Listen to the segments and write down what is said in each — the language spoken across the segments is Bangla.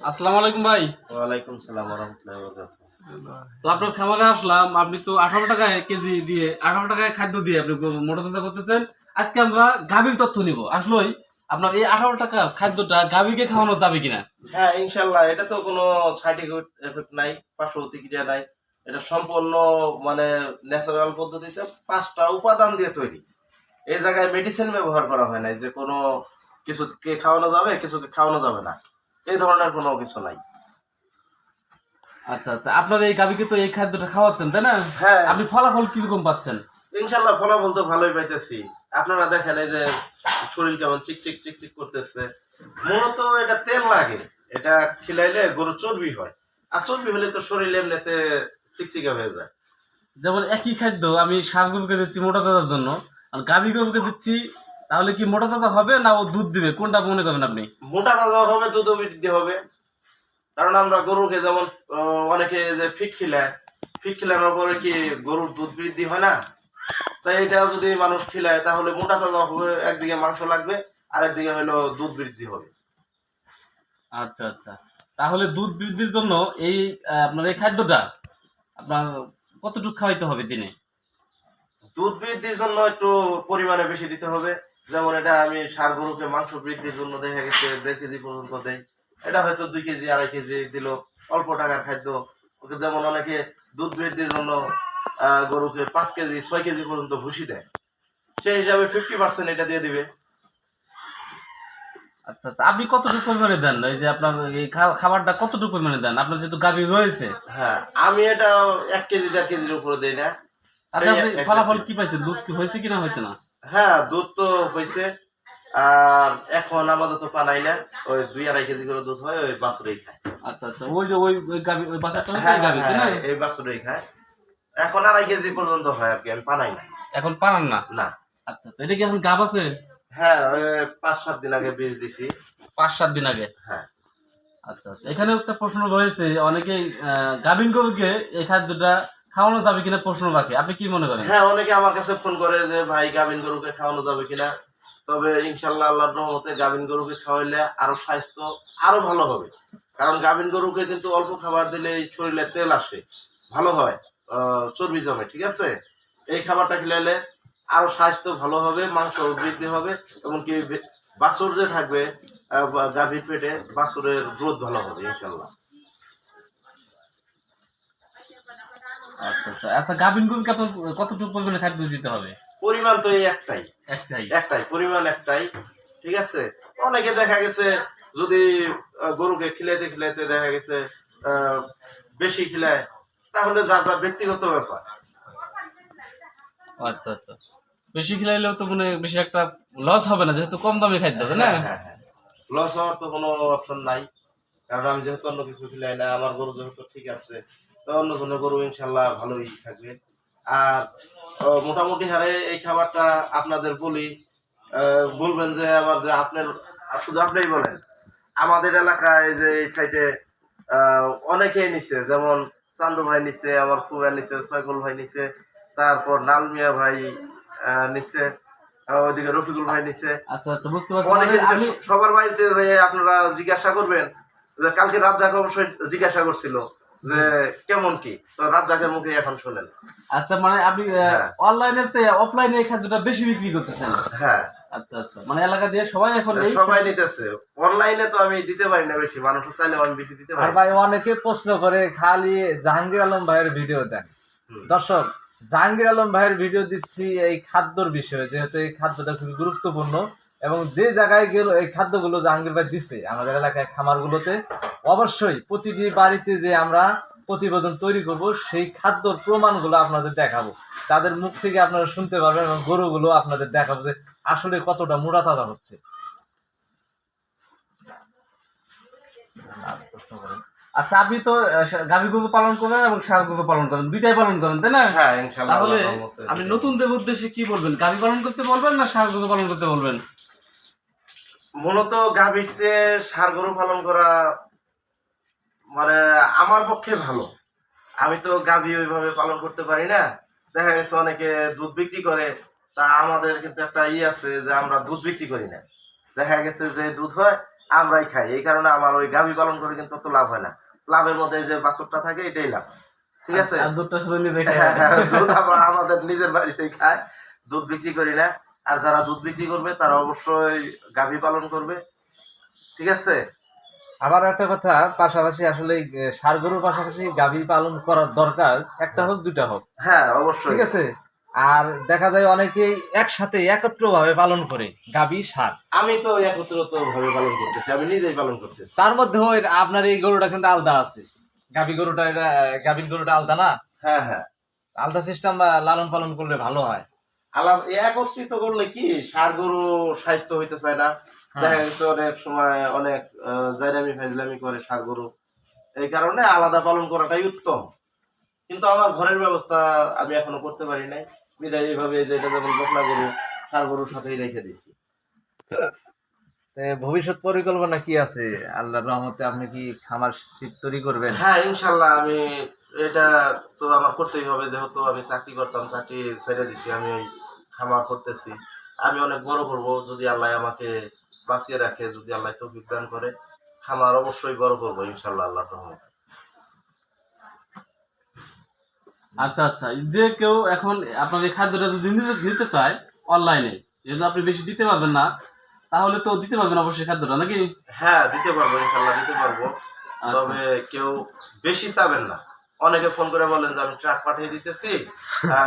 আসসালামু আলাইকুম ভাই। ওয়ালাইকুম সালাম রহমতুল্লাহ তো আপনার খামারে আসলাম আপনি তো আঠারো টাকায় কেজি দিয়ে আঠারো টাকায় খাদ্য দিয়ে আপনি মোটা করতেছেন। আজকে আমরা গাভীর তথ্য নিব। আসলেই আপনার এই আঠারো টাকা খাদ্যটা গাভীকে খাওয়ানো যাবে কিনা? হ্যাঁ ইনশাল্লাহ এটা তো কোনো সাইড এফেক্ট নাই পার্শ্ব প্রতিক্রিয়া নাই। এটা সম্পূর্ণ মানে ন্যাচারাল পদ্ধতিতে পাঁচটা উপাদান দিয়ে তৈরি। এই জায়গায় মেডিসিন ব্যবহার করা হয় না যে কোনো কিছুকে খাওয়ানো যাবে কিছুকে খাওয়ানো যাবে না। এই ধরনের কোনো কিছু নাই। আচ্ছা আচ্ছা। আপনার এই গাভীকে তো এই খাদ্যটা খাওয়াচ্ছেন তাই না? হ্যাঁ। আপনি ফলাফল কীরকম পাচ্ছেন? ইনশাল্লাহ ফলাফল তো ভালোই পাইতেছি। আপনারা দেখেন এই যে শরীর কেমন চিকচিক চিকচিক করতেছে। মূলত এটা তেল লাগে। এটা খিলাইলে গরু চর্বি হয়। আর চর্বি হলে তো শরীর এমনিতে চিকচিকা হয়ে যায়। যেমন একই খাদ্য আমি ষাঁড় গরুকে দিচ্ছি মোটা তাজার জন্য আর গাভী গরুকে দিচ্ছি তাহলে কি মোটা তাজা হবে না ও দুধ দিবে? কোনটা মনে করবেন আপনি? মোটা তাজা হবে দুধও বৃদ্ধি হবে। কারণ আমরা গরুকে যেমন অনেকে যে ফিট খিলায় ফিট খিলানোর পরে কি গরুর দুধ বৃদ্ধি হয় না? তাই এটা যদি মানুষ খিলায় তাহলে মোটা তাজা হবে একদিকে মাংস লাগবে আর একদিকে হলো দুধ বৃদ্ধি হবে। আচ্ছা আচ্ছা। তাহলে দুধ বৃদ্ধির জন্য এই আপনার এই খাদ্যটা আপনার কতটুকু খাওয়াইতে হবে দিনে? দুধ বৃদ্ধির জন্য একটু পরিমাণে বেশি দিতে হবে। যেমন এটা আমি সার গরুকে মাংস বৃদ্ধির জন্য দেখা গেছে দেড় কেজি পর্যন্ত দেয় এটা হয়তো দুই কেজি আড়াই কেজি দিল অল্প টাকার খাদ্য। ওকে যেমন অনেকে দুধ বৃদ্ধির জন্য গরুকে পাঁচ কেজি ছয় কেজি পর্যন্ত ভুসি দেয়। সেই হিসাবে ফিফটি পার্সেন্ট এটা দিয়ে দিবে। আচ্ছা আচ্ছা আপনি কতটুকু পরিমাণে দেন? এই যে আপনার এই খাবারটা কতটুকু পরিমাণে দেন? আপনার যেহেতু গাভী রয়েছে হ্যাঁ আমি এটা এক কেজি দেড় কেজির উপরে দিই না। আপনি ফলাফল কি পাইছে দুধ কি হয়েছে কিনা? হয়েছে না? হ্যাঁ দুধ তো হয়েছে আর এখন আপাতত পানাই না। ওই দুই আড়াই কেজি করে দুধ হয় ওই বাছুরেই খায়। আচ্ছা আচ্ছা ওই যে ওই গাভী ওই বাচ্চাটা হ্যাঁ গাভী না হ্যাঁ, এই বাছুরেই খায়। এখন আড়াই কেজি পর্যন্ত হয় আর কি আমি পানাই না। এখন পারান না? না। আচ্ছা আচ্ছা এটা কি এখন গাভ আছে? হ্যাঁ ওই পাঁচ সাত দিন আগে বীজ দিছি। পাঁচ সাত দিন আগে? হ্যাঁ। আচ্ছা আচ্ছা এখানে একটা প্রশ্ন রয়েছে। অনেকেই গাভীন গরুকে এই খাদ্যটা খাওয়ানো যাবে কিনা প্রশ্ন রাখে। আপনি কি মনে করেন? হ্যাঁ অনেকে আমার কাছে ফোন করে যে, ভাই, গাভিন গরুকে খাওয়ানো যাবে কিনা? তবে ইনশাল্লাহ আল্লাহর রহমতে গাভিন গরুকে খাওয়াইলে আরও স্বাস্থ্য আরও ভালো হবে। কারণ গাভিন গরুকে কিন্তু অল্প খাবার দিলে শরীরে তেল আসে, ভালো হয় চর্বি জমে, ঠিক আছে? এই খাবারটা খেলাইলে আরও স্বাস্থ্য ভালো হবে, মাংস বৃদ্ধি হবে এমনকি বাছুর যে থাকবে গাভীর পেটে বাছুরের গ্রোথ ভালো হবে ইনশাল্লাহ আচ্ছা আচ্ছা। আচ্ছা গাভীন গরুকে আপনার কতটুকু পরিমাণে খাদ্য দিতে হবে? পরিমাণ তো এই একটাই। একটাই। একটাই পরিমাণ একটাই। ঠিক আছে? অনেকে দেখা গেছে যদি গরুকে খিলাইতে খিলাইতে দেখা গেছে বেশি খিলায় তাহলে যা যা ব্যক্তিগত ব্যাপার। আচ্ছা আচ্ছা। বেশি খিলাইলেও তো মানে বেশি একটা লস হবে না যেহেতু কম দামি খাদ্য তাই না? হ্যাঁ হ্যাঁ হ্যাঁ। লস হওয়ার তো কোনো অপশন নাই। কারণ আমি যেহেতু অন্য কিছু খিলাই না আমার গরু যেহেতু ঠিক আছে তো অন্য জনের গরু ইনশাল্লাহ ভালোই থাকবে। আর মোটামুটি হারে এই খাবারটা আপনাদের বলি বলবেন যে আবার যে আপনার শুধু আপনিই বলেন আমাদের এলাকায় যে এই সাইডে অনেকেই নিছে যেমন চান্দু ভাই নিছে আমার কুয়া নিছে সৈকুল ভাই নিছে তারপর নালমিয়া ভাই আহ, নিচ্ছে আহ, ওইদিকে রফিকুল ভাই নিছে। আচ্ছা আচ্ছা অনেকে মানে সবার বাড়িতে আপনারা জিজ্ঞাসা করবেন যে কালকে রাজ্জাক অবশ্যই জিজ্ঞাসা করছিল। যে কেমন কি? তো রাজ্জাকের মুখে এখন শোনেন। আচ্ছা মানে আপনি হ্যাঁ। অনলাইনে অফলাইনে এই খাদ্যটা বেশি বিক্রি করতেছেন? হ্যাঁ। আচ্ছা আচ্ছা। মানে এলাকা দিয়ে সবাই এখন সবাই নিতেছে। অনলাইনে তো আমি দিতে পারি না বেশি মানুষ চাইলেও আমি বেশি দিতে পারি। ভাই অনেকে প্রশ্ন করে খালি জাহাঙ্গীর আলম ভাইয়ের ভিডিও দেন। দর্শক জাহাঙ্গীর আলম ভাইয়ের ভিডিও দিচ্ছি এই খাদ্যর বিষয়ে যেহেতু এই খাদ্যটা খুবই গুরুত্বপূর্ণ। এবং যে জায়গায় গেল এই খাদ্যগুলো জাহাঙ্গীর ভাই দিচ্ছে আমাদের এলাকায় খামারগুলোতে অবশ্যই প্রতিটি বাড়িতে যে আমরা প্রতিবেদন তৈরি করব সেই খাদ্যর প্রমাণগুলো আপনাদের দেখাবো। তাদের মুখ থেকে আপনারা শুনতে পারবেন এবং গরুগুলো আপনাদের দেখাবো যে আসলে কতটা মোটা তাজা হচ্ছে আচ্ছা আপনি তো গাভী গরু পালন করেন এবং ষাঁড় গরু পালন করেন দুইটাই পালন করেন তাই না? হ্যাঁ তাহলে আপনি নতুনদের উদ্দেশ্যে কি বলবেন? গাভী পালন করতে বলবেন না ষাঁড় গরু পালন করতে বলবেন? মূলত গাভীর চেয়ে ষাড় গরু পালন করা মানে আমার পক্ষে ভালো। আমি তো গাভী ওইভাবে পালন করতে পারি না। দেখা গেছে অনেকে দুধ বিক্রি করে তা আমাদের কিন্তু একটা ই আছে যে আমরা দুধ বিক্রি করি না। দেখা গেছে যে দুধ হয় আমরাই খাই। এই কারণে আমার ওই গাভী পালন করে কিন্তু অত লাভ হয় না। লাভের মধ্যে যে বাছরটা থাকে এটাই লাভ। ঠিক আছে? দুধটা শুধু নিজে হ্যাঁ, হ্যাঁ, দুধ আমরা আমাদের নিজের বাড়িতেই খায়। দুধ বিক্রি করি না। আর যারা দুধ বিক্রি করবে তারা অবশ্যই গাভী পালন করবে। ঠিক আছে? আবার একটা কথা পাশাপাশি আসলে সার গরুর পাশাপাশি গাভী পালন করার দরকার একটা হোক দুটা হোক। হ্যাঁ অবশ্যই। ঠিক আছে? আর দেখা যায় অনেকেই একসাথে একত্র ভাবে পালন করে গাভী সার। আমি তো একত্রিত ভাবে পালন করতেছি আমি নিজেই পালন করতেছি। তার মধ্যে ওই আপনার এই গরুটা কিন্তু আলাদা আছে। গাভী গরুটা এটা গাভীর গরুটা আলাদা না? হ্যাঁ হ্যাঁ। আলাদা সিস্টেম লালন পালন করলে ভালো হয়। আলাদা একত্রিত করলে কি? সার গরু স্বাস্থ্য হইতে চায় না। দেখা গেছে অনেক সময় অনেক জাইরামি ফাইজলামি করে সার গরু। এই কারণে আলাদা পালন করাটাই উত্তম। কিন্তু আমার ঘরের ব্যবস্থা আমি এখনও করতে পারি নাই। বিদায় এইভাবে যেটা যেমন বকনা গরু সার গরুর সাথেই রেখে তে ভবিষ্যৎ পরিকল্পনা কি আছে? আল্লাহর রহমতে আপনি কি খামার শীত তৈরি করবেন? হ্যাঁ ইনশাল্লাহ আমি এটা তো আমার করতেই হবে। যেহেতু আমি চাকরি করতাম চাকরি ছেড়ে দিছি। আমি খামার করতেছি। আমি অনেক বড় করব যদি আল্লাহ আমাকে বাঁচিয়ে রাখে যদি আল্লাহ তৌফিক দান করে। খামার অবশ্যই বড় করব ইনশাল্লাহ আল্লাহ রহমতে। আচ্ছা আচ্ছা যে কেউ এখন আপনাকে খাদ্যটা যদি নিতে নিতে চায় অনলাইনে যেহেতু আপনি বেশি দিতে পারবেন না তাহলে তো দিতে পারবেন অবশ্যই খাদ্যটা নাকি? হ্যাঁ দিতে পারব ইনশাল্লাহ দিতে পারব। আচ্ছা। তবে কেউ বেশি চাবেন না। অনেকে ফোন করে বলেন যে আমি ট্রাক পাঠিয়ে দিতেছি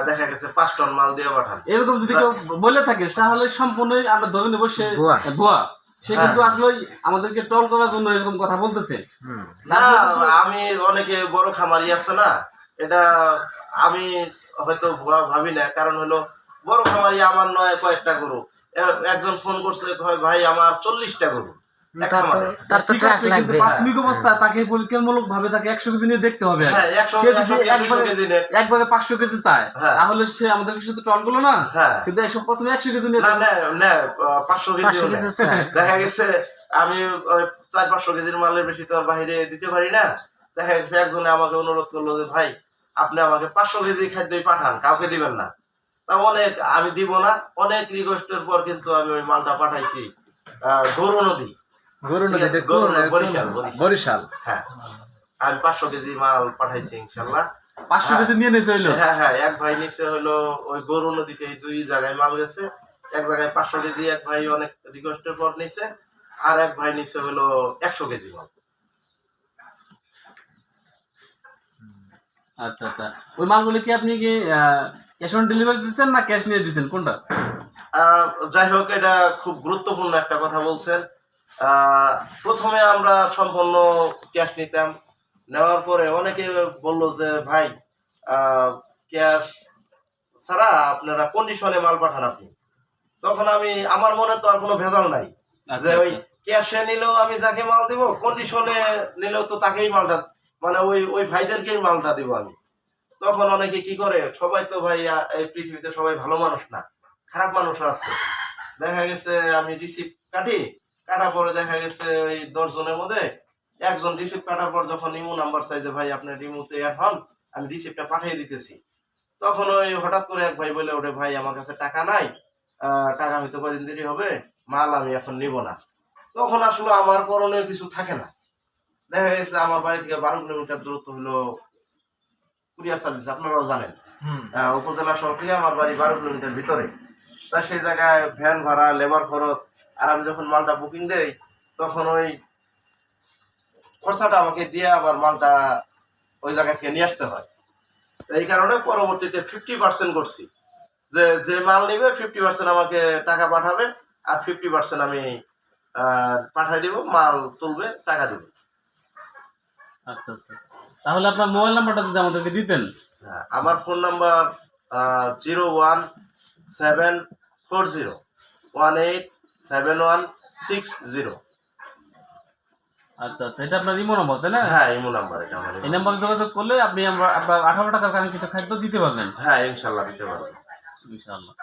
দেখা গেছে পাঁচ টন মাল দিয়ে পাঠান এরকম যদি কেউ বলে থাকে তাহলে সম্পূর্ণই আমরা ধরে নেব সে ভুয়া। সে হ্যাঁ। কিন্তু আসলে আমাদেরকে টল করার জন্য এরকম কথা বলতেছে না আমি অনেকে বড় খামারি আছে না এটা আমি হয়তো ভুয়া ভাবি না কারণ হলো বড় খামারি আমার নয় কয়েকটা গরু একজন ফোন করছে ভাই আমার চল্লিশটা গরু। তার তো ট্রাক লাগবে। প্রাথমিক অবস্থা তাকে পরীক্ষামূলক ভাবে তাকে একশো কেজি নিয়ে দেখতে হবে। আগে। হ্যাঁ সে যদি কেজি, একবারে- পাঁচশো চায় হ্যাঁ। তাহলে সে আমাদেরকে শুধু গুলো না? হ্যাঁ। কিন্তু একশো প্রথমে একশো কেজি নিয়ে পাঁচশো কেজি পাঁচশো দেখা গেছে আমি চার পাঁচশো কেজির মালের বেশি তো আর বাইরে দিতে পারি না। দেখা গেছে একজনে আমাকে অনুরোধ করল যে ভাই আপনি আমাকে পাঁচশো কেজি খাদ্যই পাঠান কাউকে দিবেন না। তা অনেক আমি দিব না। অনেক রিকোয়েস্টের পর কিন্তু আমি ওই মালটা পাঠাইছি আহ, গরু নদী। গরু বরিশাল, হ্যাঁ। আমি পাঁচশো কেজি মাল পাঠাইছি ইনশাল্লাহ। পাঁচশো হ্যাঁ। কেজি নিয়ে নিয়েছে হইল? হ্যাঁ হ্যাঁ এক ভাই নিচে হলো ওই গরু নদীতে এই দুই জায়গায় মাল গেছে। এক জায়গায় পাঁচশো কেজি এক ভাই অনেক রিকোয়েস্টের পর নিছে। আর এক ভাই নিচে হলো একশো কেজি মাল। আচ্ছা আচ্ছা। ওই মালগুলো কি আপনি কি ক্যাশ অন ডেলিভারি দিচ্ছেন না ক্যাশ নিয়ে দিচ্ছেন? কোনটা? যাই হোক এটা খুব গুরুত্বপূর্ণ একটা কথা বলছেন। প্রথমে আমরা সম্পূর্ণ ক্যাশ নিতাম। নেওয়ার পরে অনেকে বলল যে ভাই ক্যাশ ছাড়া আপনারা কন্ডিশনে মাল পাঠান আপনি। তখন আমি আমার মনে তো আর কোনো ভেজাল নাই। আচ্ছা, যে ওই আচ্ছা। ক্যাশে নিলেও আমি যাকে মাল দিব কন্ডিশনে নিলেও তো তাকেই মালটা মানে ওই ওই ভাইদেরকেই মালটা দিব আমি। তখন অনেকে কি করে সবাই তো ভাই এই পৃথিবীতে সবাই ভালো মানুষ না খারাপ মানুষ আছে। দেখা গেছে আমি রিসিভ কাটি কাটার পরে দেখা গেছে ওই দশ জনের মধ্যে একজন রিসিপ্ট কাটার পর যখন ইমো নাম্বার চাইছে ভাই আপনার রিমোতে অ্যাড হন আমি রিসিপ্টটা পাঠিয়ে দিতেছি। তখন ওই হঠাৎ করে এক ভাই বলে ওঠে ভাই আমার কাছে টাকা নাই টাকা হয়তো কদিন দেরি হবে মাল আমি এখন নিব না। তখন আসলে আমার করণীয় কিছু থাকে না। দেখা গেছে আমার বাড়ি থেকে বারো কিলোমিটার দূরত্ব হলো কুরিয়ার সার্ভিস আপনারাও জানেন। উপজেলা শহর থেকে আমার বাড়ি বারো কিলোমিটার ভিতরে। তা সেই জায়গায় ভ্যান ভাড়া লেবার খরচ আর আমি যখন মালটা বুকিং দেই তখন ওই খরচাটা আমাকে দিয়ে আবার মালটা ওই জায়গা থেকে নিয়ে আসতে হয়। এই কারণে পরবর্তীতে ফিফটি পার্সেন্ট করছি। যে যে মাল নিবে ফিফটি পার্সেন্ট আমাকে টাকা পাঠাবে আর ফিফটি পার্সেন্ট আমি পাঠাই দিব মাল তুলবে টাকা দিব। আচ্ছা আচ্ছা। তাহলে আপনার মোবাইল নাম্বারটা যদি আমাদেরকে দিতেন। হ্যাঁ, আমার phone number zero one seven four zero one eight seven one six zero. আচ্ছা আচ্ছা এটা আপনার ইমো নম্বর তাই না? হ্যাঁ ইমো নাম্বার এটা আমার এই নাম্বারে যোগাযোগ করলে আপনি আমরা আপনার আঠারো টাকার কারণে কিছু খাদ্য দিতে পারবেন। হ্যাঁ ইনশাল্লাহ দিতে পারবেন ইনশাআল্লাহ